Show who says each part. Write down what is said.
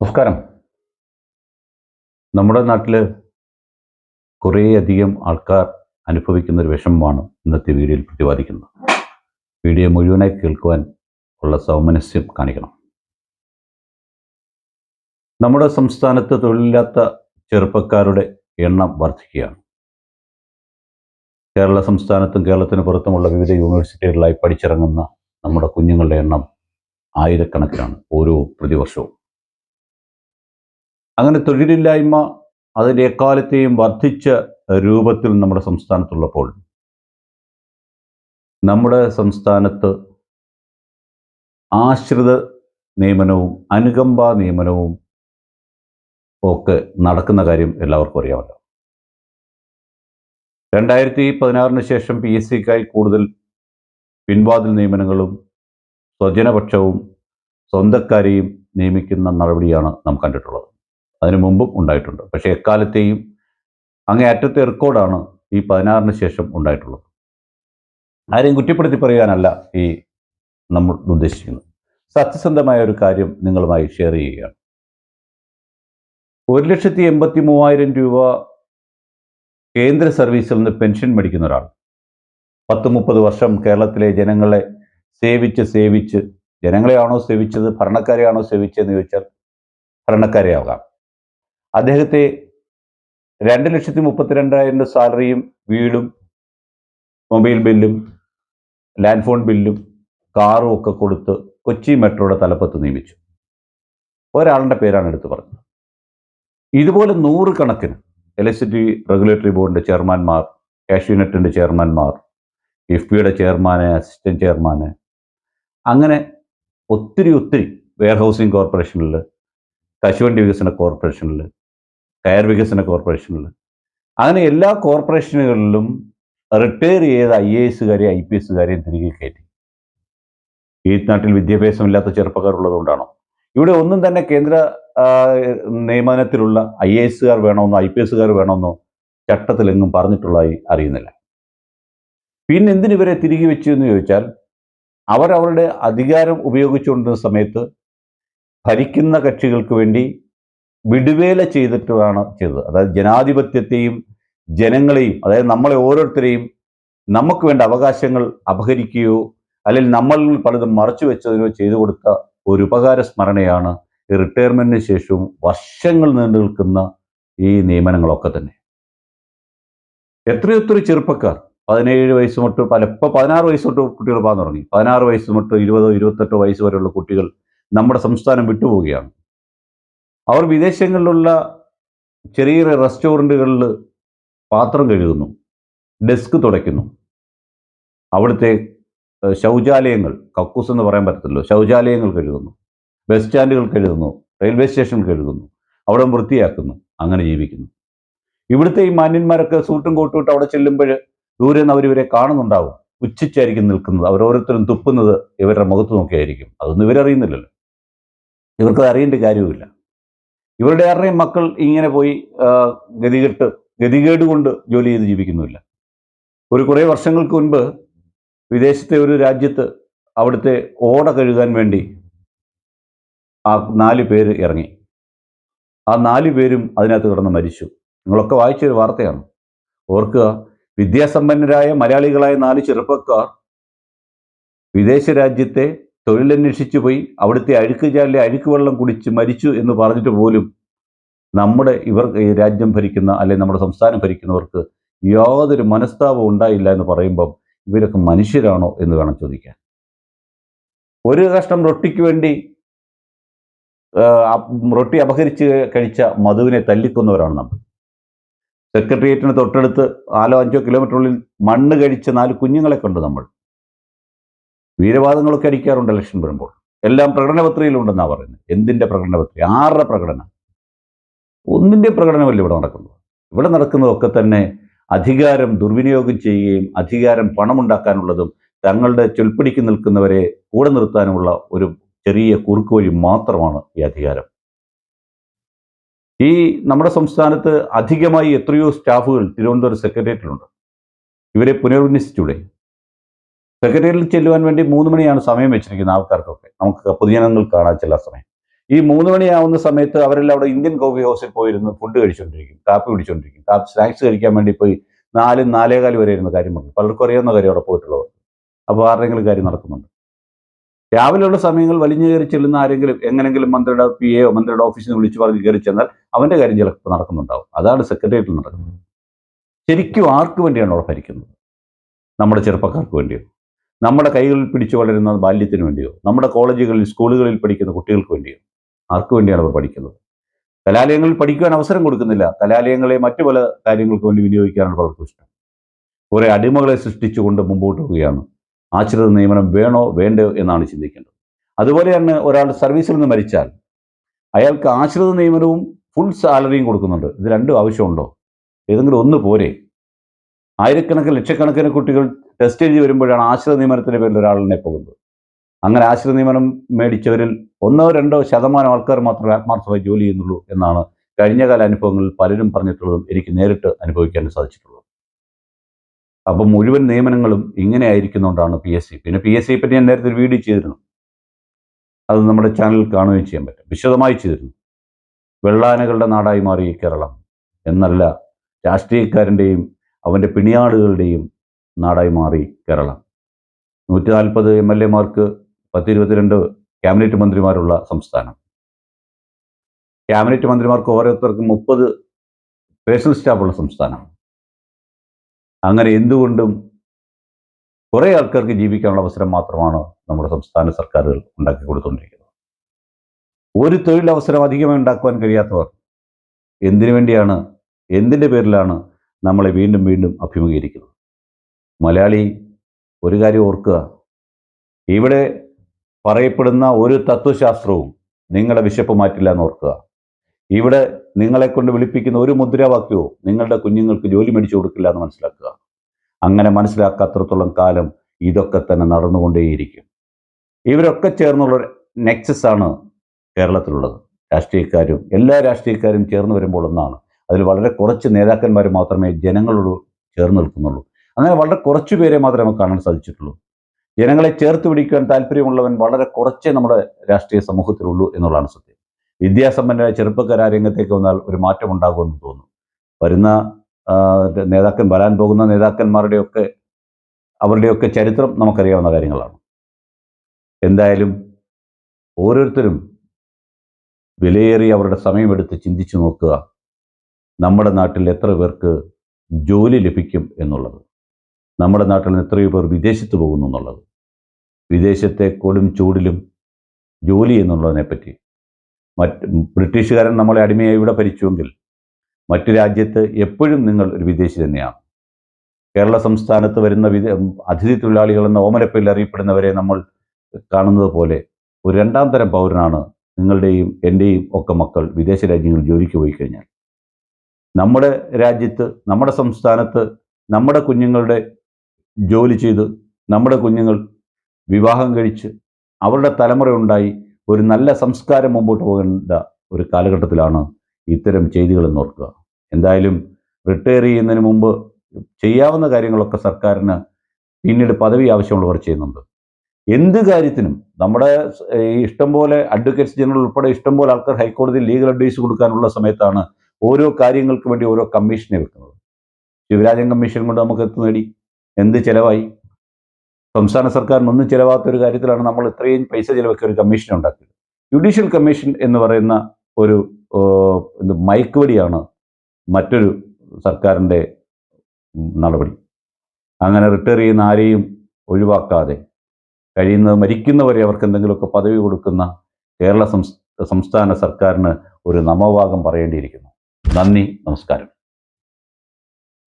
Speaker 1: നമസ്കാരം. നമ്മുടെ നാട്ടിൽ കുറേയധികം ആൾക്കാർ അനുഭവിക്കുന്ന ഒരു വിഷമമാണ് ഇന്നത്തെ വീഡിയോയിൽ പ്രതിപാദിക്കുന്നത്. വീഡിയോ മുഴുവനായി കേൾക്കുവാൻ ഉള്ള സൗമനസ്യം കാണിക്കണം. നമ്മുടെ സംസ്ഥാനത്ത് തൊഴിലില്ലാത്ത ചെറുപ്പക്കാരുടെ എണ്ണം വർദ്ധിക്കുകയാണ് കേരള സംസ്ഥാനത്തും കേരളത്തിന് പുറത്തുമുള്ള വിവിധ യൂണിവേഴ്സിറ്റികളിലായി പഠിച്ചിറങ്ങുന്ന നമ്മുടെ കുഞ്ഞുങ്ങളുടെ എണ്ണം ആയിരക്കണക്കിനാണ് ഓരോ പ്രതിവർഷവും. അങ്ങനെ തൊഴിലില്ലായ്മ അതിന്റെ എക്കാലത്തെയും വർദ്ധിച്ച രൂപത്തിൽ നമ്മുടെ സംസ്ഥാനത്തുള്ളപ്പോൾ നമ്മുടെ സംസ്ഥാനത്ത് ആശ്രിത നിയമനവും അനുകമ്പ നിയമനവും ഒക്കെ നടക്കുന്ന കാര്യം എല്ലാവർക്കും അറിയാമല്ലോ. രണ്ടായിരത്തി പതിനാറിന് ശേഷം പി എസ് സിക്കായി കൂടുതൽ പിൻവാതിൽ നിയമനങ്ങളും സ്വജനപക്ഷവും സ്വന്തക്കാരെയും നിയമിക്കുന്ന നടപടിയാണ് നാം കണ്ടിട്ടുള്ളത്. അതിനു മുമ്പും ഉണ്ടായിട്ടുണ്ട്. പക്ഷേ എക്കാലത്തെയും അങ്ങേയറ്റത്തെ റെക്കോർഡാണ് ഈ പതിനാറിന് ശേഷം ഉണ്ടായിട്ടുള്ളത്. ആരെയും കുറ്റപ്പെടുത്തി പറയാനല്ല ഈ നമ്മൾ ഉദ്ദേശിക്കുന്നത്. സത്യസന്ധമായ ഒരു കാര്യം നിങ്ങളുമായി ഷെയർ ചെയ്യുകയാണ്. ഒരു ലക്ഷത്തി എൺപത്തി മൂവായിരം രൂപ കേന്ദ്ര സർവീസിൽ നിന്ന് പെൻഷൻ മേടിക്കുന്ന ഒരാൾ പത്ത് മുപ്പത് വർഷം കേരളത്തിലെ ജനങ്ങളെ സേവിച്ച് സേവിച്ച് ജനങ്ങളെയാണോ സേവിച്ചത് ഭരണക്കാരെയാണോ സേവിച്ചതെന്ന് ചോദിച്ചാൽ ഭരണക്കാരെ ആകാം അദ്ദേഹത്തെ രണ്ട് ലക്ഷത്തി മുപ്പത്തിരണ്ടായിരം സാലറിയും വീടും മൊബൈൽ ബില്ലും ലാൻഡ് ഫോൺ ബില്ലും കാറും ഒക്കെ കൊടുത്ത് കൊച്ചി മെട്രോയുടെ തലപ്പത്ത് നിയമിച്ചു. ഒരാളുടെ പേരാണ് എടുത്തു പറഞ്ഞത്. ഇതുപോലെ നൂറുകണക്കിന് ഇലക്ട്രിസിറ്റി റെഗുലേറ്ററി ബോർഡിന്റെ ചെയർമാൻമാർ കാഷ്യൂനെറ്റിന്റെ ചെയർമാൻമാർ എഫ് പിയുടെ ചെയർമാന് അസിസ്റ്റന്റ് ചെയർമാന് അങ്ങനെ ഒത്തിരി ഒത്തിരി വെയർ ഹൗസിംഗ് കോർപ്പറേഷനിൽ കശുവണ്ടി വികസന കോർപ്പറേഷനിൽ കയർ വികസന കോർപ്പറേഷനിൽ അങ്ങനെ എല്ലാ കോർപ്പറേഷനുകളിലും റിട്ടയർ ചെയ്ത ഐ എ എസുകാരെ ഐ പി എസുകാരെയും തിരികെ കയറ്റി. ഈ നാട്ടിൽ വിദ്യാഭ്യാസമില്ലാത്ത ചെറുപ്പക്കാർ ഉള്ളതുകൊണ്ടാണോ? ഇവിടെ ഒന്നും തന്നെ കേന്ദ്ര നിയമനത്തിലുള്ള ഐ എ എസുകാർ വേണമെന്നോ ഐ പി എസുകാർ വേണമെന്നോ ചട്ടത്തിലെങ്ങും പറഞ്ഞിട്ടുള്ളതായി അറിയുന്നില്ല. പിന്നെ എന്തിനിവരെ തിരികെ വെച്ചു എന്ന് ചോദിച്ചാൽ അവരവരുടെ അധികാരം ഉപയോഗിച്ചുകൊണ്ടിരുന്ന സമയത്ത് ഭരിക്കുന്ന കക്ഷികൾക്ക് വേണ്ടി വിടുവേല ചെയ്തിട്ടാണ് ചെയ്തത്. അതായത് ജനാധിപത്യത്തെയും ജനങ്ങളെയും അതായത് നമ്മളെ ഓരോരുത്തരെയും നമുക്ക് വേണ്ട അവകാശങ്ങൾ അപഹരിക്കുകയോ അല്ലെങ്കിൽ നമ്മൾ പലതും മറച്ചു വെച്ചതിനോ ചെയ്തു കൊടുത്ത ഒരു ഉപകാര സ്മരണയാണ് ഈ റിട്ടയർമെന്റിന് ശേഷവും വർഷങ്ങൾ നീണ്ടു നിൽക്കുന്ന ഈ നിയമനങ്ങളൊക്കെ തന്നെ. എത്രയൊത്തിരി ചെറുപ്പക്കാർ പതിനേഴ് വയസ്സ് തൊട്ട് പല ഇപ്പോൾ പതിനാറ് വയസ്സ് തൊട്ട് കുട്ടികൾ പാന്നു തുടങ്ങി. പതിനാറ് വയസ്സ് തൊട്ട് ഇരുപതോ ഇരുപത്തെട്ടോ വയസ്സ് വരെയുള്ള കുട്ടികൾ നമ്മുടെ സംസ്ഥാനം വിട്ടുപോവുകയാണ്. അവർ വിദേശങ്ങളിലുള്ള ചെറിയ റെസ്റ്റോറന്റുകളിൽ പാത്രം കഴുകുന്നു ഡെസ്ക് തുടയ്ക്കുന്നു. അവിടുത്തെ ശൗചാലയങ്ങൾ കക്കൂസ് എന്ന് പറയാൻ പറ്റത്തില്ലോ ശൗചാലയങ്ങൾ കഴുകുന്നു ബസ് സ്റ്റാൻഡുകൾ കഴുകുന്നു റെയിൽവേ സ്റ്റേഷൻ കഴുകുന്നു അവിടെ വൃത്തിയാക്കുന്നു അങ്ങനെ ജീവിക്കുന്നു. ഇവിടുത്തെ ഈ മാന്യന്മാരൊക്കെ സൂട്ടും കോട്ടും അവിടെ ചെല്ലുമ്പോൾ ദൂരെ നിന്ന് അവരിവരെ കാണുന്നുണ്ടാവും. പുച്ഛിച്ചായിരിക്കും നിൽക്കുന്നത് അവരോരോരുത്തരും തുപ്പുന്നത് ഇവരുടെ മുഖത്ത് നോക്കിയായിരിക്കും. അതൊന്നും ഇവരറിയുന്നില്ലല്ലോ. ഇവർക്കത് അറിയേണ്ട കാര്യവുമില്ല. ഇവരുടെ ആരുടെയും മക്കൾ ഇങ്ങനെ പോയി ഗതികെട്ട് ഗതികേട് കൊണ്ട് ജോലി ചെയ്ത് ജീവിക്കുന്നില്ല ഒരു കുറേ വർഷങ്ങൾക്ക് മുൻപ് വിദേശത്തെ ഒരു രാജ്യത്ത് അവിടുത്തെ ഓട കഴുകാൻ വേണ്ടി ആ നാല് പേര് ഇറങ്ങി. ആ നാല് പേരും അതിനകത്ത് കിടന്ന് മരിച്ചു. നിങ്ങളൊക്കെ വായിച്ചൊരു വാർത്തയാണ്. ഓർക്കുക വിദ്യാസമ്പന്നരായ മലയാളികളായ നാല് ചെറുപ്പക്കാർ വിദേശ രാജ്യത്തെ തൊഴിലന്വേഷിച്ചു പോയി അവിടുത്തെ അഴുക്ക് ചാലിലെ അഴുക്ക് വെള്ളം കുടിച്ച് മരിച്ചു എന്ന് പറഞ്ഞിട്ട് പോലും നമ്മുടെ ഇവർ രാജ്യം ഭരിക്കുന്ന അല്ലെങ്കിൽ നമ്മുടെ സംസ്ഥാനം ഭരിക്കുന്നവർക്ക് യാതൊരു മനസ്താപം ഉണ്ടായില്ല എന്ന് പറയുമ്പം ഇവരൊക്കെ മനുഷ്യരാണോ എന്ന് വേണം ചോദിക്കാൻ. ഒരു കഷ്ണം റൊട്ടിക്ക് വേണ്ടി റൊട്ടി അപഹരിച്ച് കഴിച്ച മധുവിനെ തല്ലിക്കൊന്നവരാണ് നമ്മൾ. സെക്രട്ടേറിയറ്റിന് തൊട്ടടുത്ത് നാലോ അഞ്ചോ കിലോമീറ്ററുള്ളിൽ മണ്ണ് കഴിച്ച നാല് കുഞ്ഞുങ്ങളെ കണ്ടു നമ്മൾ. വീരവാദങ്ങളൊക്കെ അടിക്കാറുണ്ട് ഇലക്ഷൻ വരുമ്പോൾ. എല്ലാം പ്രകടനപത്രിയിലുണ്ടെന്നാണ് പറയുന്നത്. എന്തിന്റെ പ്രകടനപത്രി ആരുടെ പ്രകടനം? ഒന്നിന്റെ പ്രകടനമല്ല ഇവിടെ നടക്കുന്നത്. ഇവിടെ നടക്കുന്നതൊക്കെ തന്നെ അധികാരം ദുർവിനിയോഗം ചെയ്യുകയും അധികാരം പണമുണ്ടാക്കാനുള്ളതും തങ്ങളുടെ ചൊൽപ്പിടിക്ക് നിൽക്കുന്നവരെ കൂടെ നിർത്താനുമുള്ള ഒരു ചെറിയ കുറുക്ക് വഴി മാത്രമാണ് ഈ അധികാരം. ഈ നമ്മുടെ സംസ്ഥാനത്ത് അധികമായി എത്രയോ സ്റ്റാഫുകൾ തിരുവനന്തപുരം സെക്രട്ടേറിയറ്റിലുണ്ട്. ഇവരെ പുനർവിന്യസിച്ചൂടെ സെക്രട്ടേറിയറ്റിൽ ചെല്ലുവാൻ വേണ്ടി മൂന്ന് മണിയാണ് സമയം വെച്ചിരിക്കുന്ന ആൾക്കാർക്കൊക്കെ. നമുക്ക് പൊതുജനങ്ങൾ കാണാൻ ചില സമയം. ഈ മൂന്ന് മണിയാവുന്ന സമയത്ത് അവരെല്ലാം അവിടെ ഇന്ത്യൻ കോഫി ഹൗസിൽ പോയിരുന്ന് ഫുഡ് കഴിച്ചുകൊണ്ടിരിക്കും കാപ്പി കുടിച്ചുകൊണ്ടിരിക്കും കാപ്പി സ്നാക്സ് കഴിക്കാൻ വേണ്ടി പോയി നാലും നാലേകാൽ വരെ ഇരുന്ന കാര്യം പറഞ്ഞു. പലർക്കും അറിയാവുന്ന കാര്യം അവിടെ പോയിട്ടുള്ളവർ. അപ്പോൾ ആരുടെയെങ്കിലും കാര്യം നടക്കുന്നുണ്ട്. രാവിലെയുള്ള സമയങ്ങൾ വലിഞ്ഞു കയറി ചെല്ലുന്ന ആരെങ്കിലും എങ്ങനെങ്കിലും മന്ത്രിയുടെ പി എ മന്ത്രിയുടെ ഓഫീസിൽ വിളിച്ചു പറഞ്ഞ് കയറി ചെന്നാൽ അവന്റെ കാര്യം ചിലപ്പോൾ നടക്കുന്നുണ്ടാവും. അതാണ് സെക്രട്ടേറിയറ്റിൽ നടക്കുന്നത്. ശരിക്കും ആർക്ക് വേണ്ടിയാണ് അവിടെ ഭരിക്കുന്നത്? നമ്മുടെ ചെറുപ്പക്കാർക്ക് വേണ്ടിയോ? നമ്മുടെ കൈകളിൽ പിടിച്ചു വളരുന്ന ബാല്യത്തിന് വേണ്ടിയോ നമ്മുടെ കോളേജുകളിൽ സ്കൂളുകളിൽ പഠിക്കുന്ന കുട്ടികൾക്ക് വേണ്ടിയോ ആർക്ക് വേണ്ടിയാണ് അവർ പഠിക്കുന്നത്? കലാലയങ്ങളിൽ പഠിക്കുവാൻ അവസരം കൊടുക്കുന്നില്ല. കലാലയങ്ങളെ മറ്റു പല കാര്യങ്ങൾക്ക് വേണ്ടി വിനിയോഗിക്കാനാണ് പലർക്കും ഇഷ്ടം. കുറെ അടിമകളെ സൃഷ്ടിച്ചുകൊണ്ട് മുമ്പോട്ട് പോവുകയാണ്. ആശ്രിത നിയമനം വേണോ വേണ്ടോ എന്നാണ് ചിന്തിക്കേണ്ടത്. അതുപോലെ തന്നെ ഒരാൾ സർവീസിൽ നിന്ന് മരിച്ചാൽ അയാൾക്ക് ആശ്രിത നിയമനവും ഫുൾ സാലറിയും കൊടുക്കുന്നുണ്ട്. ഇത് രണ്ടും ആവശ്യമുണ്ടോ? ഏതെങ്കിലും ഒന്ന് പോരെ. ആയിരക്കണക്കിന് ലക്ഷക്കണക്കിന് കുട്ടികൾ ടെസ്റ്റ് എഴുതി വരുമ്പോഴാണ് ആശ്രിത നിയമനത്തിന്റെ പേരിൽ ഒരാളിനെ പോകുന്നത്. അങ്ങനെ ആശ്രിത നിയമനം മേടിച്ചവരിൽ ഒന്നോ രണ്ടോ ശതമാനം ആൾക്കാർ മാത്രമേ ആത്മാർത്ഥമായി ജോലി ചെയ്യുന്നുള്ളൂ എന്നാണ് കഴിഞ്ഞകാല അനുഭവങ്ങളിൽ പലരും പറഞ്ഞിട്ടുള്ളതും എനിക്ക് നേരിട്ട് അനുഭവിക്കാൻ സാധിച്ചിട്ടുള്ളത്. അപ്പം മുഴുവൻ നിയമനങ്ങളും ഇങ്ങനെ ആയിരിക്കുന്നതുകൊണ്ടാണ് പി എസ് സി പിന്നെ പി എസ് സിയെ പറ്റി ഞാൻ നേരത്തെ ഒരു വീഡിയോ ചെയ്തിരുന്നു. അത് നമ്മുടെ ചാനലിൽ കാണുകയും ചെയ്യാൻ പറ്റും. വിശദമായി ചെയ്തിരുന്നു. വെള്ളാനകളുടെ നാടായി മാറി കേരളം. എന്നല്ല രാഷ്ട്രീയക്കാരന്റെയും അവന്റെ പിണിയാടുകളുടെയും നാടായി മാറി കേരളം. നൂറ്റി നാൽപ്പത് എം എൽ എമാർക്ക് പത്ത് ഇരുപത്തിരണ്ട് ക്യാബിനറ്റ് മന്ത്രിമാരുള്ള സംസ്ഥാനം. ക്യാബിനറ്റ് മന്ത്രിമാർക്ക് ഓരോരുത്തർക്കും മുപ്പത് പേഴ്സണൽ സ്റ്റാഫുള്ള സംസ്ഥാനം. അങ്ങനെ എന്തുകൊണ്ടും കുറേ ആൾക്കാർക്ക് ജീവിക്കാനുള്ള അവസരം മാത്രമാണ് നമ്മുടെ സംസ്ഥാന സർക്കാരുകൾ ഉണ്ടാക്കി കൊടുത്തുകൊണ്ടിരിക്കുന്നത്. ഒരു തൊഴിലവസരം അധികമായി ഉണ്ടാക്കുവാൻ കഴിയാത്തവർ എന്തിനു വേണ്ടിയാണ് എന്തിന്റെ പേരിലാണ് നമ്മളെ വീണ്ടും വീണ്ടും അഭിമുഖീകരിക്കുന്നത്? മലയാളി ഒരു കാര്യം ഓർക്കുക. ഇവിടെ പറയപ്പെടുന്ന ഒരു തത്വശാസ്ത്രവും നിങ്ങളുടെ വിശപ്പ് മാറ്റില്ല എന്ന് ഓർക്കുക. ഇവിടെ നിങ്ങളെ കൊണ്ട് വിളിപ്പിക്കുന്ന ഒരു മുദ്രാവാക്യവും നിങ്ങളുടെ കുഞ്ഞുങ്ങൾക്ക് ജോലി മേടിച്ചു കൊടുക്കില്ല എന്ന് മനസ്സിലാക്കുക. അങ്ങനെ മനസ്സിലാക്കാത്രത്തോളം കാലം ഇതൊക്കെ തന്നെ നടന്നുകൊണ്ടേയിരിക്കും. ഇവരൊക്കെ ചേർന്നുള്ള നെക്സസ് ആണ് കേരളത്തിലുള്ളത്. രാഷ്ട്രീയക്കാരും എല്ലാ രാഷ്ട്രീയക്കാരും ചേർന്ന് വരുമ്പോൾ ഒന്നാണ്. അതിൽ വളരെ കുറച്ച് നേതാക്കന്മാർ മാത്രമേ ജനങ്ങളോട് ചേർന്ന് നിൽക്കുന്നുള്ളൂ. അങ്ങനെ വളരെ കുറച്ചു പേരെ മാത്രമേ നമുക്ക് കാണാൻ സാധിച്ചിട്ടുള്ളൂ. ജനങ്ങളെ ചേർത്ത് പിടിക്കാൻ താല്പര്യമുള്ളവൻ വളരെ കുറച്ചേ നമ്മുടെ രാഷ്ട്രീയ സമൂഹത്തിലുള്ളൂ എന്നുള്ളതാണ് സത്യം. വിദ്യാസമ്പന്നരായ ചെറുപ്പക്കാർ ആ രംഗത്തേക്ക് വന്നാൽ ഒരു മാറ്റം ഉണ്ടാകുമെന്ന് തോന്നുന്നു. വരുന്ന നേതാക്കൻ വരാൻ പോകുന്ന നേതാക്കന്മാരുടെയൊക്കെ അവരുടെയൊക്കെ ചരിത്രം നമുക്കറിയാവുന്ന കാര്യങ്ങളാണ്. എന്തായാലും ഓരോരുത്തരും വിലയേറി അവരുടെ സമയമെടുത്ത് ചിന്തിച്ചു നോക്കുക. നമ്മുടെ നാട്ടിൽ എത്ര പേർക്ക് ജോലി ലഭിക്കും എന്നുള്ളത്. നമ്മുടെ നാട്ടിൽ നിന്ന് എത്രയോ പേർ വിദേശത്ത് പോകുന്നു എന്നുള്ളത്. വിദേശത്തെ കൊടും ചൂടിലും ജോലി എന്നുള്ളതിനെപ്പറ്റി മറ്റ് ബ്രിട്ടീഷുകാരൻ നമ്മളെ അടിമയായി ഇവിടെ ഭരിച്ചുവെങ്കിൽ മറ്റു രാജ്യത്ത് എപ്പോഴും നിങ്ങൾ ഒരു വിദേശി തന്നെയാണ്. കേരള സംസ്ഥാനത്ത് വരുന്ന വിദേ അതിഥി തൊഴിലാളികൾ എന്ന ഓമരപ്പയിൽ അറിയപ്പെടുന്നവരെ നമ്മൾ കാണുന്നത് പോലെ ഒരു രണ്ടാം തരം പൗരനാണ് നിങ്ങളുടെയും എന്റെയും ഒക്കെ മക്കൾ വിദേശ രാജ്യങ്ങളിൽ ജോലിക്ക് പോയി കഴിഞ്ഞാൽ. നമ്മുടെ രാജ്യത്ത് നമ്മുടെ സംസ്ഥാനത്ത് നമ്മുടെ കുഞ്ഞുങ്ങളുടെ ജോലി ചെയ്ത് നമ്മുടെ കുഞ്ഞുങ്ങൾ വിവാഹം കഴിച്ച് അവരുടെ തലമുറ ഉണ്ടായി ഒരു നല്ല സംസ്കാരം മുമ്പോട്ട് പോകേണ്ട ഒരു കാലഘട്ടത്തിലാണ് ഇത്തരം ചെയ്തികളെന്ന് ഓർക്കുക എന്തായാലും റിട്ടയർ ചെയ്യുന്നതിന് മുമ്പ് ചെയ്യാവുന്ന കാര്യങ്ങളൊക്കെ സർക്കാരിന് പിന്നീട് പദവി ആവശ്യമുള്ളവർ ചെയ്യുന്നുണ്ട്. എന്ത് കാര്യത്തിനും നമ്മുടെ ഈ ഇഷ്ടംപോലെ അഡ്വക്കേറ്റ്സ് ജനറൽ ഉൾപ്പെടെ ഇഷ്ടംപോലെ ആൾക്കാർ ഹൈക്കോടതിയിൽ ലീഗൽ അഡ്വൈസ് കൊടുക്കാനുള്ള സമയത്താണ് ഓരോ കാര്യങ്ങൾക്ക് വേണ്ടി ഓരോ കമ്മീഷനെ വെക്കുന്നത്. ശിവരാജൻ കമ്മീഷൻ കൊണ്ട് നമുക്ക് എത്തു നേടി? എന്ത് ചിലവായി? സംസ്ഥാന സർക്കാരിന് ഒന്നും ചിലവാത്ത ഒരു കാര്യത്തിലാണ് നമ്മൾ ഇത്രയും പൈസ ചിലവാക്കിയ ഒരു കമ്മീഷൻ ഉണ്ടാക്കിയത്. ജുഡീഷ്യൽ കമ്മീഷൻ എന്ന് പറയുന്ന ഒരു എന്ത് മയക്കുവടിയാണ് മറ്റൊരു സർക്കാരിന്റെ നടപടി. അങ്ങനെ റിട്ടയർ ചെയ്യുന്ന ആരെയും ഒഴിവാക്കാതെ കഴിയുന്ന മരിക്കുന്നവരെ അവർക്ക് എന്തെങ്കിലുമൊക്കെ പദവി കൊടുക്കുന്ന കേരള സംസ്ഥാന സർക്കാരിന് ഒരു നമവാഗം പറയേണ്ടിയിരിക്കുന്നു. നന്ദി നമസ്കാരം.